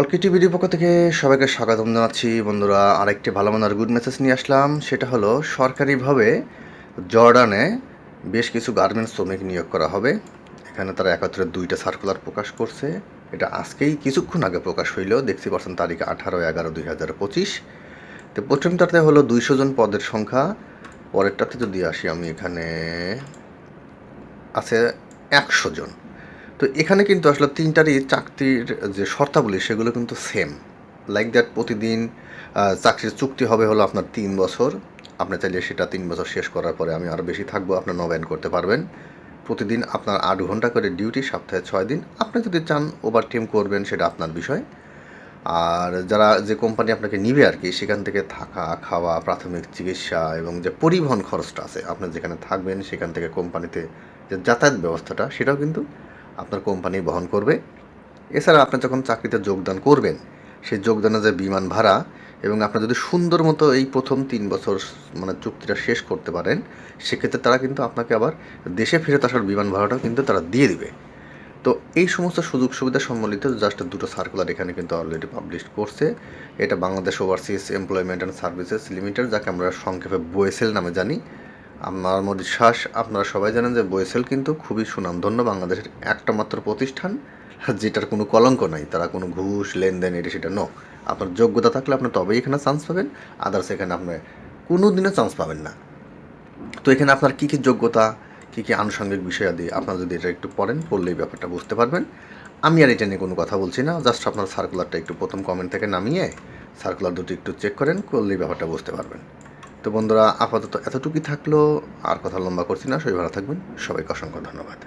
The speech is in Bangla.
অলকি টিভির পক্ষ থেকে সবাইকে স্বাগতম জানাচ্ছি। বন্ধুরা, আরেকটি ভালো মনের গুড মেসেজ নিয়ে আসলাম। সেটা হলো, সরকারিভাবে জর্ডানে বেশ কিছু গার্মেন্টস শ্রমিক নিয়োগ করা হবে। এখানে তারা একত্রে দুইটা সার্কুলার প্রকাশ করছে। এটা আজকেই কিছুক্ষণ আগে প্রকাশ হইল। দেখতে পাচ্ছেন তারিখ আঠারো এগারো দুই হাজার পঁচিশ। তো প্রথমটাতে হলো, দুইশো জন পদের সংখ্যা। পরেরটাতে যদি আসি, আমি এখানে আছে একশো জন। তো এখানে কিন্তু আসলে তিনটারই চাকরির যে শর্তাবলী, সেগুলো কিন্তু সেম লাইক দ্যাট প্রতিদিন চাকরির চুক্তি হবে হলো আপনার তিন বছর। আপনি চাইলে সেটা তিন বছর শেষ করার পরে আমি আরও বেশি থাকব আপনার নবায়ন করতে পারবেন। প্রতিদিন আপনার আট ঘণ্টা করে ডিউটি সপ্তাহে ছয় দিন। আপনি যদি চান ওভার টাইম করবেন, সেটা আপনার বিষয়। আর যারা যে কোম্পানি আপনাকে নিবে আর কি, সেখান থেকে থাকা, খাওয়া, প্রাথমিক চিকিৎসা এবং যে পরিবহন খরচটা আছে, আপনি যেখানে থাকবেন, সেখান থেকে কোম্পানিতে যে যাতায়াত ব্যবস্থাটা, সেটাও কিন্তু আপনার কোম্পানি বহন করবে। এছাড়া আপনি যখন চাকরিতে যোগদান করবেন, সেই যোগদানের যে বিমান ভাড়া এবং আপনি যদি সুন্দর মতো এই প্রথম তিন বছর মানে চুক্তিটা শেষ করতে পারেন, সেক্ষেত্রে তারা কিন্তু আপনাকে আবার দেশে ফেরত আসার বিমান ভাড়াটাও কিন্তু তারা দিয়ে দিবে। তো এই সমস্ত সুযোগ সুবিধা সম্বলিত জাস্ট দুটো সার্কুলার এখানে কিন্তু অলরেডি পাবলিশ করছে। এটা Bangladesh overseas employment and services limited যাকে আমরা সংক্ষেপে বোয়েসেল নামে জানি। আমার বিশ্বাস আপনারা সবাই জানেন যে বোয়েসেল কিন্তু খুবই সুনামধন্য বাংলাদেশের একটা মাত্র প্রতিষ্ঠান, যেটার কোনো কলঙ্ক নাই, তারা কোনো ঘুষ, লেনদেন, এটা সেটা নো আপনার যোগ্যতা থাকলে আপনি তবেই এখানে চান্স পাবেন আদার্স এখানে আপনি কোনো দিনও চান্স পাবেন না। তো এখানে আপনার কী কী যোগ্যতা, কী কী আনুষঙ্গিক বিষয় বিষয়াদি, আপনারা যদি এটা একটু পড়েন, পড়লেই ব্যাপারটা বুঝতে পারবেন। আমি আর এটা নিয়ে কোনো কথা বলছি না জাস্ট আপনার সার্কুলারটা একটু প্রথম কমেন্ট থেকে নামিয়ে সার্কুলার দুটো একটু চেক করেন, করলেই ব্যাপারটা বুঝতে পারবেন। তো বন্ধুরা, আপাতত এতটুকুই থাকল। আর কথা লম্বা করছি না, সবাই ভালো থাকবেন। সবাইকে অসংখ্য ধন্যবাদ।